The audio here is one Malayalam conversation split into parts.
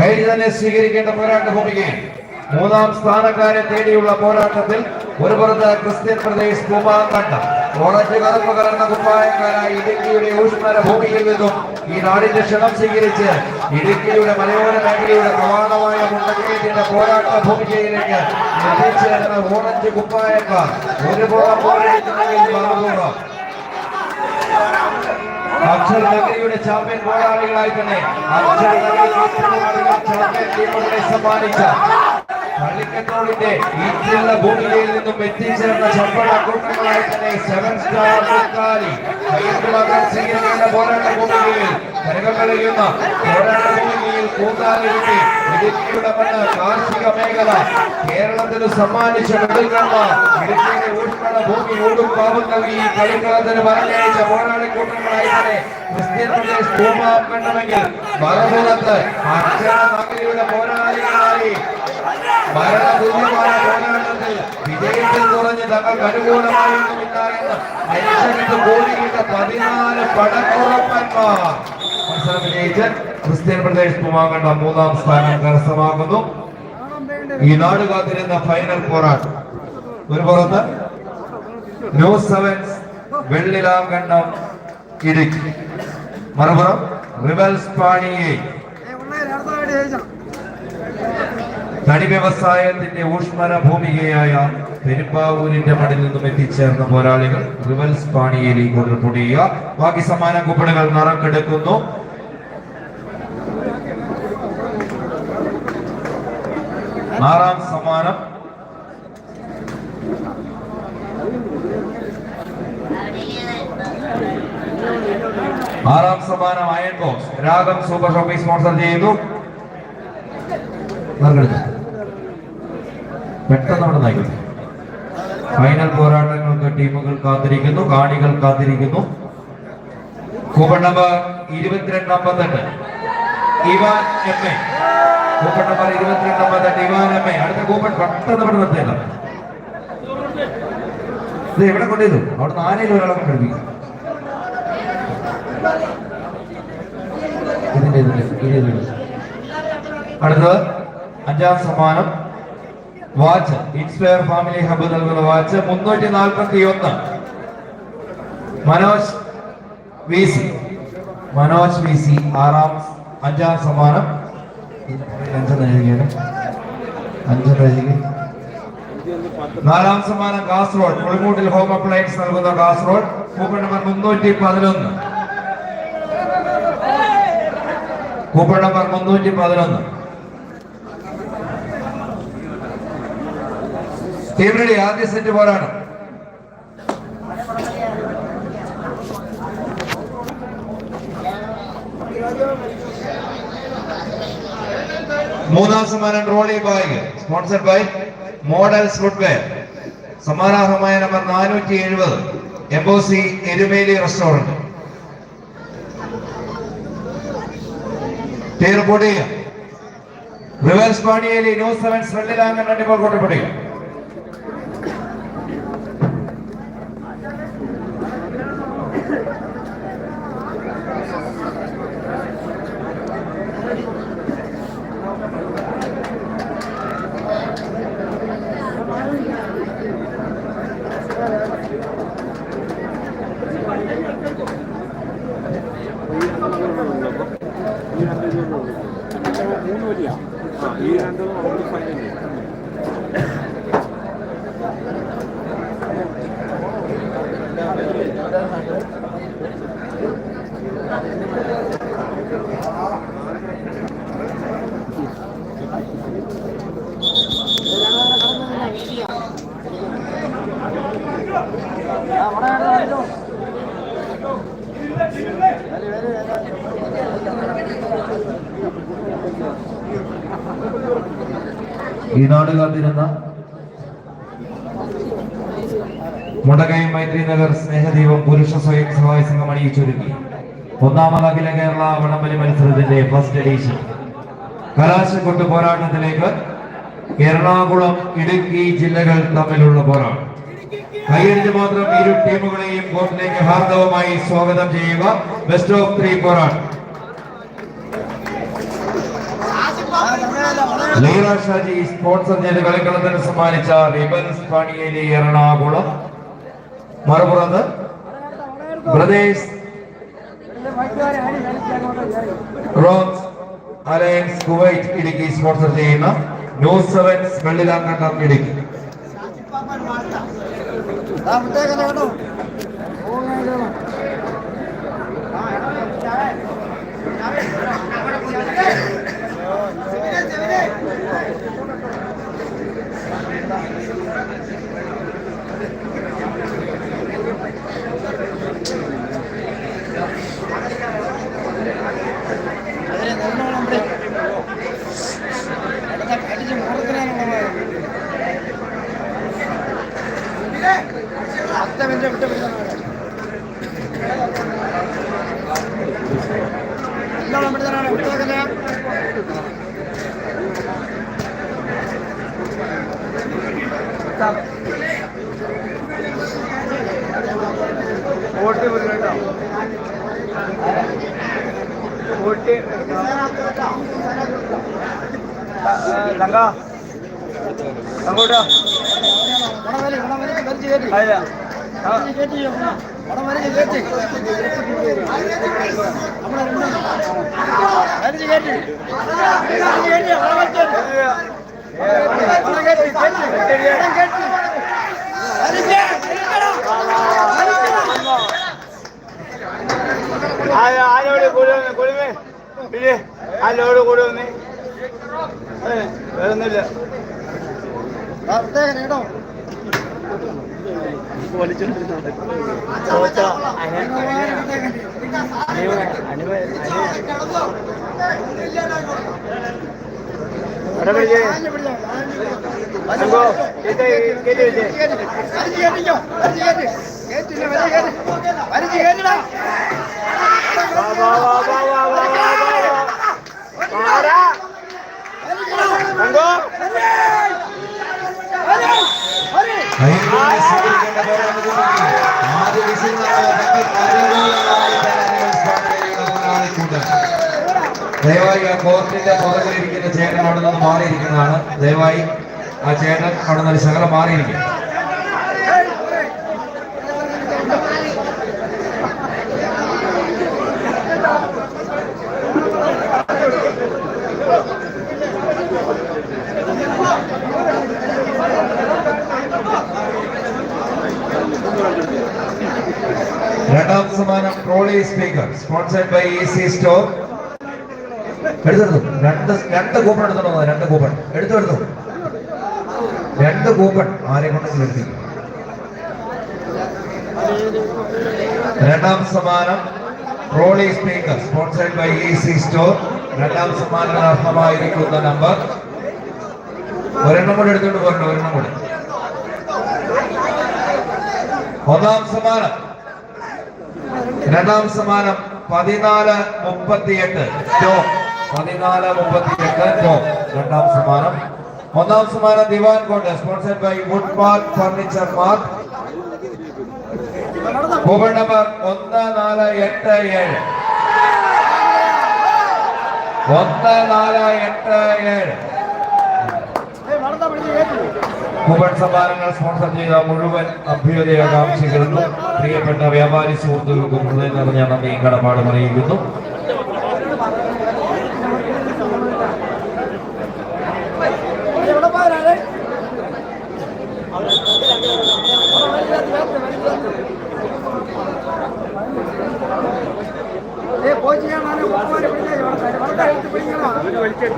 കൈ തന്നെ സ്വീകരിക്കേണ്ട പോരാട്ട ഭൂമികയിൽ മൂന്നാം സ്ഥാനക്കാരെ തേടിയുള്ള പോരാട്ടത്തിൽ ഒരു പുറത്ത് ക്രിസ്ത്യൻ പ്രദേശ് കുമാക്കണ്ട ഓറഞ്ച് കറുപ്പ് കലർന്ന കുപ്പായക്കാരായ ഇടുക്കിയുടെ ഊഷ്മര ഭൂമിയിൽ നിന്നും ഈ നാടിന്റെ ക്ഷണം സ്വീകരിച്ച് ഇടുക്കിയുടെ മലയോര മേഖലയുടെ പ്രമാണമായ മുണ്ടക്കേറ്റിന്റെ പോരാട്ട ഭൂമികയിലേക്ക് എത്തിച്ചേർന്ന ഓറഞ്ച് കുപ്പായക്കാർ ഒരു പോളം പോരാട്ടത്തിൽ മറുപൂർവം അക്ഷർ നഗരിയുടെ ചാമ്പ്യൻ പോരാളികളായി തന്നെ അക്ഷർ ചാമ്പ്യൻ ടീമുകളെ സമ്മാനിച്ച പള്ളിക്കത്തോടിന്റെ ഈ ഭൂമികയിൽ നിന്നും എത്തിച്ചേർന്ന ചപ്പട കൂട്ടങ്ങളായി തന്നെ സെവൻ സ്റ്റാർ മുക്കാലി സ്വീകരിക്കേണ്ട പോരാട്ട ഭൂമികയിൽ കരകങ്ങളിയുന്ന പോരാട്ട ഭൂമികയിൽ കൂത്താലിരുത്തി ഇടുക്കിയുടെ മണ്ണ് കാർഷിക മേഖല കേരളത്തിന് സമ്മാനിച്ച മെഡൽകന്മാർ ഇടുക്കിയുടെ ഊഷ്മള ഭൂമി ഊടും പാപം നൽകി കളിക്കളത്തിന് പറഞ്ഞയച്ച പോരാളി കൂട്ടങ്ങളായി തന്നെ ക്രിസ്ത്യൻ പ്രദേശ് ഭൂമാം കണ്ടുമെങ്കിൽ മറുപുറത്ത് അക്ഷര നഗരിയുടെ പോരാളികളായി ഭരണതുല്യമായ പോരാട്ടത്തിൽ വിജയത്തിൽ കുറഞ്ഞ് തങ്ങൾക്ക് അനുകൂലമായൊന്നുമില്ല എന്ന് ലക്ഷണത്ത് കോടിയിട്ട ക്രിസ്ത്യൻ പ്രദേശ് പൂമാകണ്ട മൂന്നാം സ്ഥാനം കരസ്ഥമാക്കുന്നു. ഈ നാട് കാത്തിരുന്ന ഫൈനൽ പോരാട്ടം. ഒരു പുറത്ത് ന്യൂ സെവൻസ് വെള്ളിലാങ്കണ്ണം ഇടുക്കി. മറുപുറം റിവൽസ് പാണിയെ. തടി വ്യവസായത്തിന്റെ ഊഷ്മര ഭൂമികയായ പെരുമ്പാവൂരിന്റെ മടിൽ നിന്നും എത്തിച്ചേർന്ന പോരാളികൾ റിവൽസ് പാണിയേലി കൊണ്ട് പൊടിയുക ബാക്കി സമ്മാന കൂപ്പണുകൾ നിറക്കെടുക്കുന്നു. ആറാം സമ്മാനം. ആറാം സമ്മാനം അയൺ രാഗം സൂപ്പർ ഷോപ്പിംഗ് സ്പോൺസർ ചെയ്യുന്നു. പെട്ടെന്ന് അവിടെ നയിക്കുന്നു ഫൈനൽ പോരാട്ടങ്ങൾക്ക് ടീമുകൾ കാത്തിരിക്കുന്നു കാണികൾ കാത്തിരിക്കുന്നു. കൂപ്പൺ നമ്പർ ഇരുപത്തിരണ്ട് അമ്പത്തെട്ട്. Ivan M A. Coupon number ഇരുപത്തിരണ്ട് അമ്പത്തെട്ട് ഇവാൻ എം എ അടുത്ത കൂപ്പൺ പെട്ടെന്ന് നിർത്തിയല്ല ഇത് എവിടെ കൊണ്ടുവരും അവിടെ ആരെയും ഒരാളെ ഇതിന്റെ ഇതിന്റെ ഇതിന്റെ അടുത്തത് അഞ്ചാം സമ്മാനം വാച്ച്. ഇൻസ്പയർ ഫാമിലി ഹബ് നൽകുന്ന വാച്ച് മുന്നൂറ്റി നാൽപ്പത്തി ഒന്ന് Manoj V C. Manoj V C ആറാം അഞ്ചാം സമ്മാനം. അഞ്ചെന്ന് എഴുതിയാണ് അഞ്ചെന്ന് എഴുതി നാലാം സമ്മാനം കാസർഗോഡ്. പുളിമൂട്ടിൽ ഹോം അപ്ലയൻസ് നൽകുന്ന കാസർഗോഡ്. കൂപ്പൺ നമ്പർ മുന്നൂറ്റി പതിനൊന്ന്. കൂപ്പൺ നമ്പർ മുന്നൂറ്റി പതിനൊന്ന്. ടീം ആദ്യ സെറ്റ് പോരാട്ടം മൂന്നാം സമ്മാനം trolley bag sponsored by models footwear സമ്മാനാർഹമായ number നാനൂറ്റി എഴുപത് എംബോസി Erumeli restaurant rivers Paniyeli news sevens Vellilankan രണ്ടിപ്പോൾ കോട്ടപ്പെടുക മൂന്ന് വലിയ ആ ഈ കാത്തിരുന്ന മുടകൈ മൈത്രി നഗർ സ്നേഹദീപം പുരുഷ സ്വയം സഹായ സംഘം അണിയിച്ചൊരുങ്ങി. ഒന്നാമത് അഖില കേരള വടംവലി മത്സരത്തിന്റെ ഫസ്റ്റ് എഡീഷൻ കലാശക്കൊട്ട് പോരാട്ടത്തിലേക്ക് എറണാകുളം ഇടുക്കി ജില്ലകൾ തമ്മിലുള്ള പോരാട്ടം. കൈയടിച്ച് മാത്രം ഇരു ടീമുകളെയും കോർട്ടിലേക്ക് ഹാർദവമായി സ്വാഗതം ചെയ്യുക. ബെസ്റ്റ് ഓഫ് ത്രീ പോരാട്ടം. ലീല ഷാജി സ്പോൺസർ ചെയ്ത് കളിക്കളത്തിന് സമ്മാനിച്ച റിബൻസ് Paniyeri Ernakulam. മറുപുറത്ത് brothers alliance Kuwait Idukki sponsor ചെയ്യുന്ന news seven Vellilankandam Idukki. Vote കേട്ടോ. വോട്ട്. ലങ്ക. അങ്ങോട്ടോ അല്ല. ആരോട് കൂടെ വന്ന് കൊടുമേ പിന്നെ ആരോട് കൂടെ വന്ന് വേറൊന്നുമില്ല கேட்டு கேட்டு கேட்டு. കോർട്ടിന്റെ പുറകിലിരിക്കുന്ന ചേട്ടൻ അവിടെ നിന്ന് മാറിയിരിക്കുന്നതാണ്. ദയവായി ആ ചേട്ടൻ അവിടെ നിന്ന് ശകലം മാറിയിരിക്കും. രണ്ടാമത്തെ സമ്മാനം trolley speaker sponsored by A C store എടുത്തെടുത്തു. രണ്ട് രണ്ട് കൂപ്പൺ എടുത്തോണ്ട് രണ്ട് കൂപ്പൺ. എടുത്തു എടുത്തു രണ്ട് കൂപ്പൺ. ആരെ കൊണ്ടെങ്കിലും എടുത്തി. രണ്ടാം സമ്മാനം trolley speaker sponsored by E C store. രണ്ടാം സമ്മാനത്തിന് അർഹമായിരിക്കുന്ന നമ്പർ. ഒരെണ്ണം കൂടി എടുത്തുകൊണ്ട് പോരണം ഒരെണ്ണം കൂടി. ഒന്നാം സമ്മാനം. രണ്ടാം സമ്മാനം പതിനാല് മുപ്പത്തിയെട്ട്. ടോപ്പ് പതിനാല് മുപ്പത്തിയെട്ട്. രണ്ടാം സമ്മാനം. ഒന്നാം സമ്മാനം divan cot sponsored by wood park furniture mark mobile number ഒന്ന് നാല് എട്ട് ഏഴ്. ഒന്ന് നാല് എട്ട് ഏഴ്. കൂപ്പൺ സമ്മാനങ്ങൾ സ്പോൺസർ ചെയ്ത മുഴുവൻ അഭ്യുദയകാംക്ഷികൾക്കും പ്രിയപ്പെട്ട വ്യാപാരി സുഹൃത്തുക്കൾക്കും ഹൃദയം നിറഞ്ഞ നന്ദി കടപാടും അറിയിക്കുന്നു.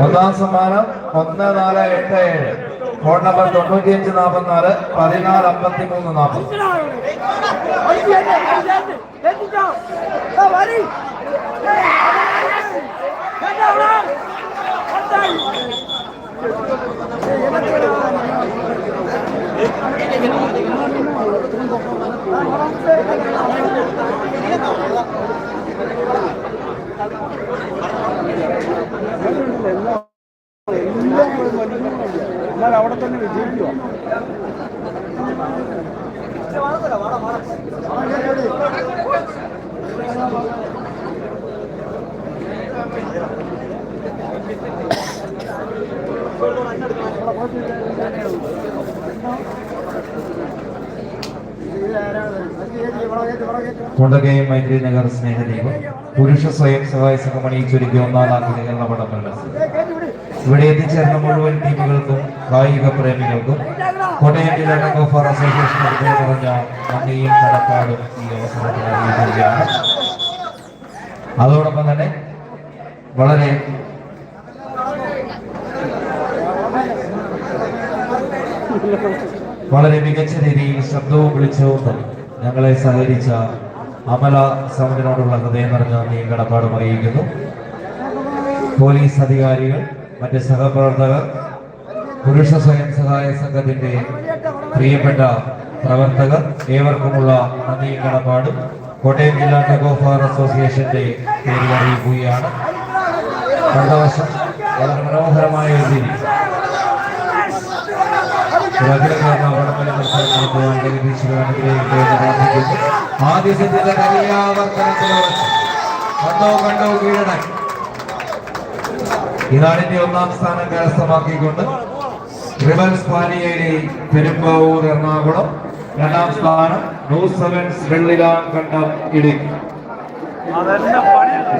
ഒന്നാം സമ്മാനം ഒന്ന് നാല് എട്ട് ഏഴ്. ഫോൺ നമ്പർ തൊണ്ണൂറ്റിയഞ്ച് നാൽപ്പത്തിനാല് പതിനാല് അമ്പത്തി മൂന്ന് നാൽപ്പത് എന്നാൽ കൊണ്ടകയം മൈത്രി നഗർ സ്നേഹദീപം. പുരുഷ സ്വയം സഹായ സംഘം ചുരുക്കി ഒന്നാം നാട്ടിലുള്ള പടങ്ങൾ ഇവിടെ എത്തിച്ചേർന്ന മുഴുവൻ ടീമുകൾക്കും കായിക പ്രേമികൾക്കും കോട്ടയം ജില്ലാ വാർ അസോസിയേഷൻ നിറഞ്ഞ നന്ദിയും ഈ അവസരത്തിൽ അറിയിക്കുകയാണ്. അതോടൊപ്പം തന്നെ വളരെ വളരെ മികച്ച രീതിയിൽ ശബ്ദവും വിളിച്ചവും ഞങ്ങളെ സഹകരിച്ച അമല സമരനോടുള്ള ഹൃദയം നിറഞ്ഞ നീ കടപ്പാടും അറിയിക്കുന്നു. പോലീസ് അധികാരികൾ മറ്റ് സഹപ്രവർത്തകർ പുരുഷ സ്വയം സഹായ സംഘത്തിന്റെ പ്രിയപ്പെട്ട പ്രവർത്തകർ ഏവർക്കുമുള്ള നന്ദി കടപ്പാടും കോട്ടയം ജില്ലാ ടഗ് ഓഫ് വാർ അസോസിയേഷന്റെ പേരിൽ അറിയിക്കുകയാണ്. അടുത്ത വർഷം വളരെ മനോഹരമായ ഒരു രീതി കരിയാവർത്തനത്തിൽ കണ്ടോ കണ്ടോ ഒന്നാം സ്ഥാനം കരസ്ഥമാക്കിക്കൊണ്ട് റിബൽസ് പാലിയേരി പെരുമ്പാവൂർ എറണാകുളം രണ്ടാം സ്ഥാനം ന്യൂ സെവൻസ് വെള്ളിലാം കണ്ടം ഇടുക്കി.